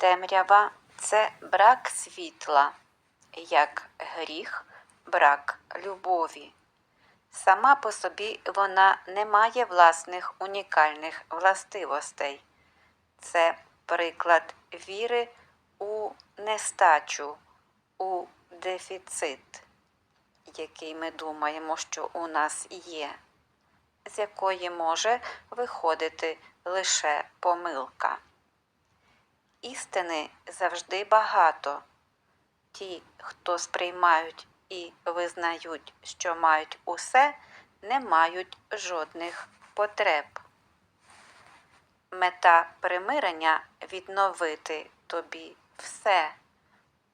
Темрява це брак світла, як гріх, брак любові. Сама по собі вона не має власних унікальних властивостей. Це приклад віри у нестачу, у дефіцит, який ми думаємо, що у нас є, з якої може виходити лише помилка. Істини завжди багато. Ті, хто сприймають і визнають, що мають усе, не мають жодних потреб. Мета примирення відновити тобі все,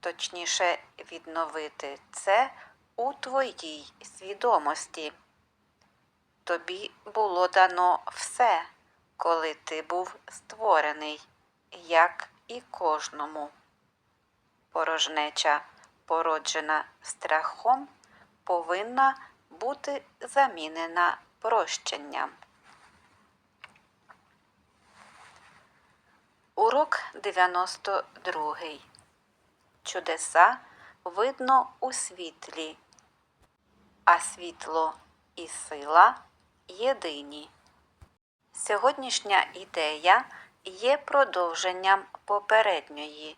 точніше, відновити це у твоїй свідомості. Тобі було дано все, коли ти був створений, як і кожному. Порожнеча, породжена страхом, повинна бути замінена прощенням. Урок 92. Чудеса видно у світлі, а світло і сила єдині. Сьогоднішня ідея є продовженням попередньої.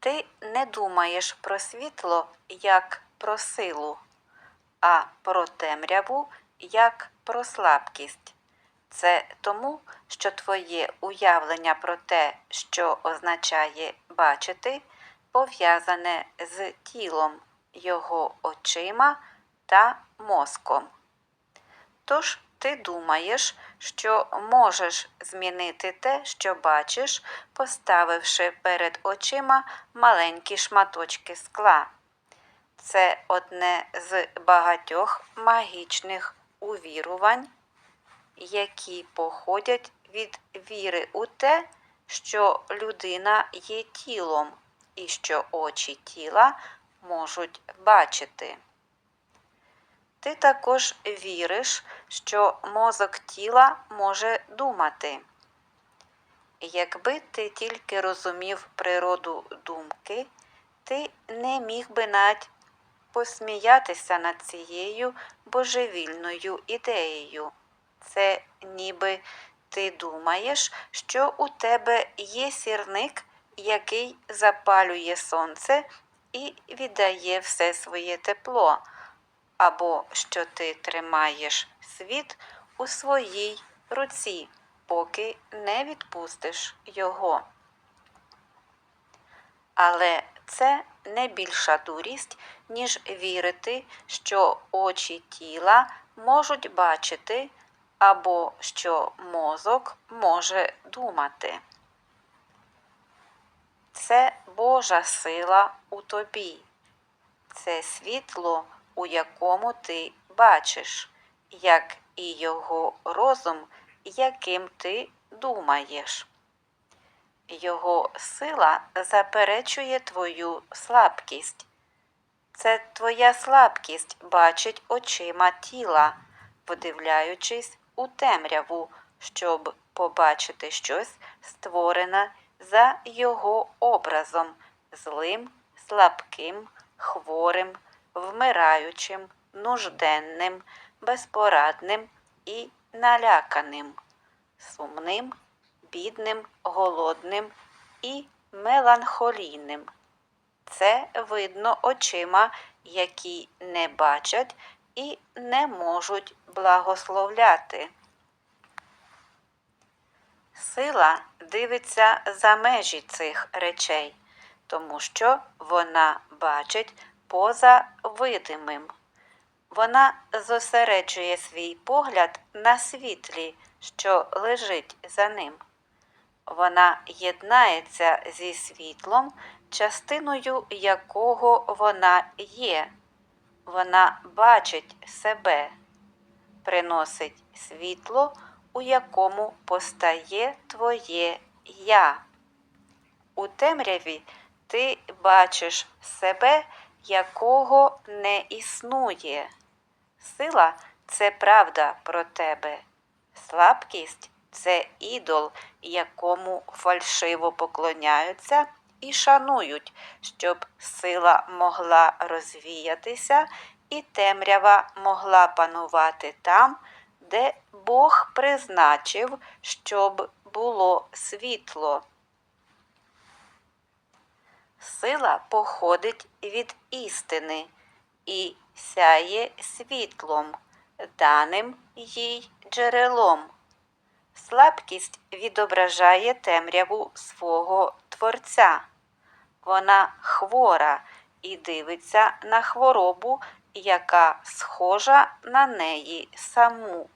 Ти не думаєш про світло як про силу, а про темряву як про слабкість. Це тому, що твоє уявлення про те, що означає бачити, пов'язане з тілом, його очима та мозком. Тож ти думаєш, що можеш змінити те, що бачиш, поставивши перед очима маленькі шматочки скла. Це одне з багатьох магічних увірувань, які походять від віри у те, що людина є тілом і що очі тіла можуть бачити. Ти також віриш, що мозок тіла може думати. Якби ти тільки розумів природу думки, ти не міг би навіть посміятися над цією божевільною ідеєю. Це ніби ти думаєш, що у тебе є сірник, який запалює сонце і віддає все своє тепло або що ти тримаєш світ у своїй руці, поки не відпустиш його. Але це не більша дурість, ніж вірити, що очі тіла можуть бачити, або що мозок може думати. Це Божа сила у тобі, це світло у якому ти бачиш, як і його розум, яким ти думаєш. Його сила заперечує твою слабкість. Це твоя слабкість бачить очима тіла, подивляючись у темряву, щоб побачити щось створене за його образом, злим, слабким, хворим вмираючим, нужденним, безпорадним і наляканим, сумним, бідним, голодним і меланхолійним. Це видно очима, які не бачать і не можуть благословляти. Сила дивиться за межі цих речей, тому що вона бачить поза видимим. Вона зосереджує свій погляд на світлі, що лежить за ним. Вона єднається зі світлом, частиною якого вона є. Вона бачить себе, приносить світло, у якому постає твоє я. У темряві ти бачиш себе якого не існує. Сила це правда про тебе, слабкість це ідол, якому фальшиво поклоняються і шанують, щоб сила могла розвіятися і темрява могла панувати там, де Бог призначив, щоб було світло. Сила походить від істини і сяє світлом, даним їй джерелом. Слабкість відображає темряву свого Творця. Вона хвора і дивиться на хворобу, яка схожа на неї саму.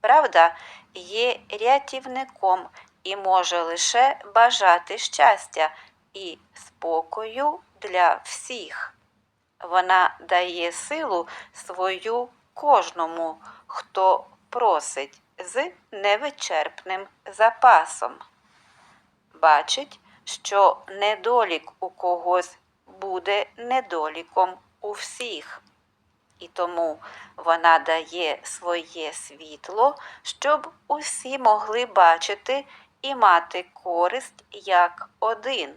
Правда, є рятівником і може лише бажати щастя і спокою для всіх. Вона дає силу свою кожному, хто просить з невичерпним запасом. Бачить, що недолік у когось буде недоліком у всіх. І тому вона дає своє світло, щоб усі могли бачити і мати користь як один.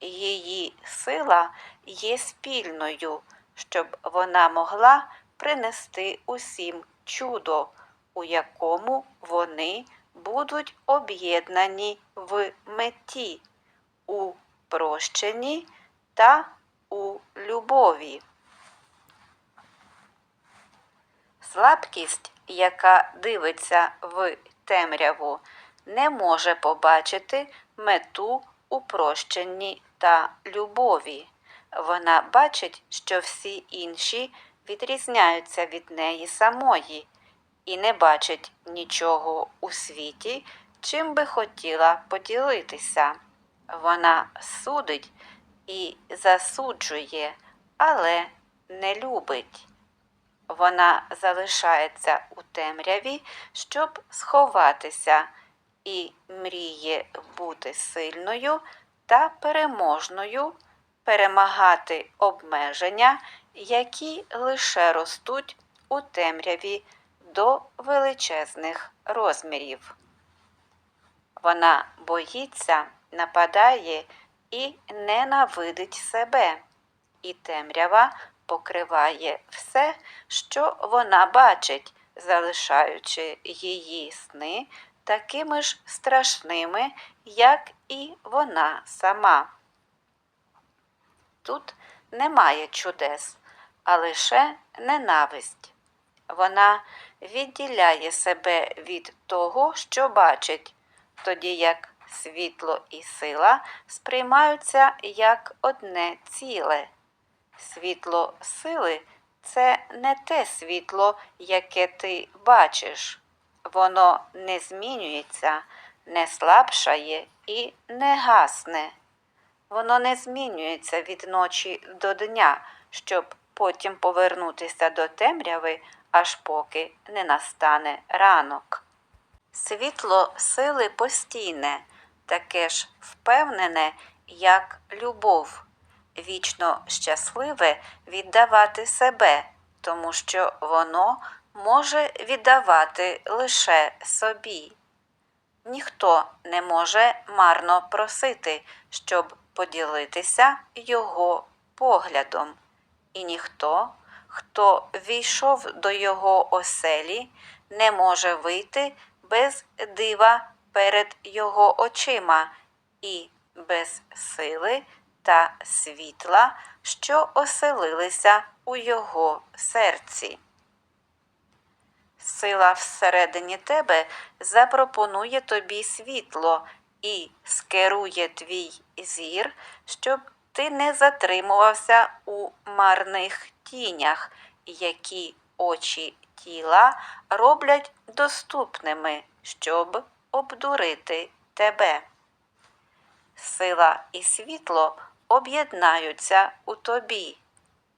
Її сила є спільною, щоб вона могла принести усім чудо, у якому вони будуть об'єднані в меті, у прощенні та у любові. Слабкість, яка дивиться в темряву, не може побачити мету у прощенні та любові. Вона бачить, що всі інші відрізняються від неї самої і не бачить нічого у світі, чим би хотіла поділитися. Вона судить і засуджує, але не любить. Вона залишається у темряві, щоб сховатися, і мріє бути сильною та переможною, перемагати обмеження, які лише ростуть у темряві до величезних розмірів. Вона боїться, нападає і ненавидить себе, і темрява покриває все, що вона бачить, залишаючи її сни такими ж страшними, як і вона сама. Тут немає чудес, а лише ненависть. Вона відділяє себе від того, що бачить, тоді як світло і сила сприймаються як одне ціле. Світло сили це не те світло, яке ти бачиш. Воно не змінюється, не слабшає і не гасне. Воно не змінюється від ночі до дня, щоб потім повернутися до темряви, аж поки не настане ранок. Світло сили постійне, таке ж впевнене, як любов, вічно щасливе віддавати себе, тому що воно може віддавати лише собі. Ніхто не може марно просити, щоб поділитися його поглядом, і ніхто, хто війшов до його оселі, не може вийти без дива перед його очима і без сили та світла, що оселилися у його серці. Сила всередині тебе запропонує тобі світло і скерує твій зір, щоб ти не затримувався у марних тінях, які очі тіла роблять доступними, щоб обдурити тебе. Сила і світло об'єднаються у тобі,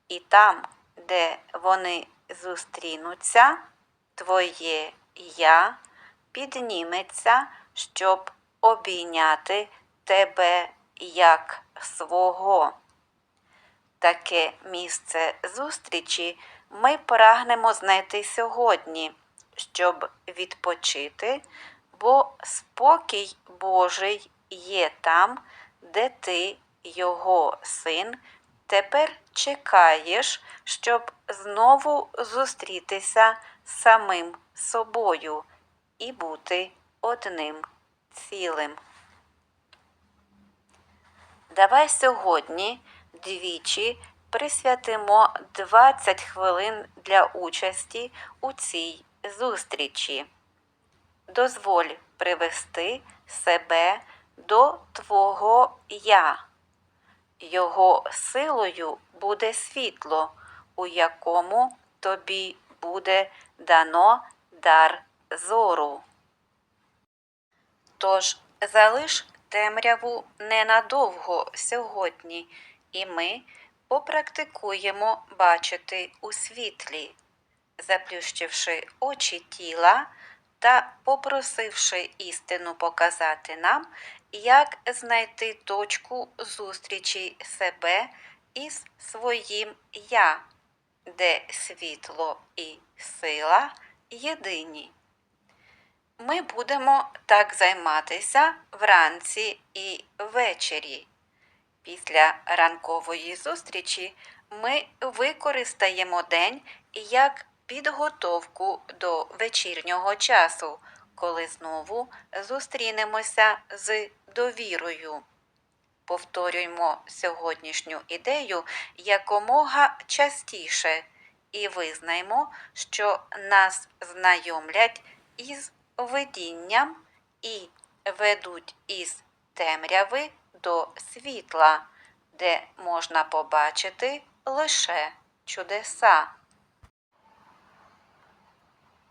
і там, де вони зустрінуться, твоє я підніметься, щоб обійняти тебе як свого. Таке місце зустрічі ми прагнемо знайти сьогодні, щоб відпочити, бо спокій Божий є там, де ти, його син, тепер чекаєш, щоб знову зустрітися з самим собою і бути одним цілим. Давай сьогодні двічі присвятимо 20 хвилин для участі у цій зустрічі. Дозволь привести себе до Твого Я. Його силою буде світло, у якому тобі буде дано дар зору. Тож залиш темряву ненадовго сьогодні, і ми попрактикуємо бачити у світлі, заплющивши очі тіла та попросивши істину показати нам, як знайти точку зустрічі себе із своїм Я, де світло і сила єдині. Ми будемо так займатися вранці і ввечері. Після ранкової зустрічі ми використаємо день як підготовку до вечірнього часу, коли знову зустрінемося з довірою. Повторюймо сьогоднішню ідею якомога частіше і визнаймо, що нас знайомлять із видінням і ведуть із темряви до світла, де можна побачити лише чудеса.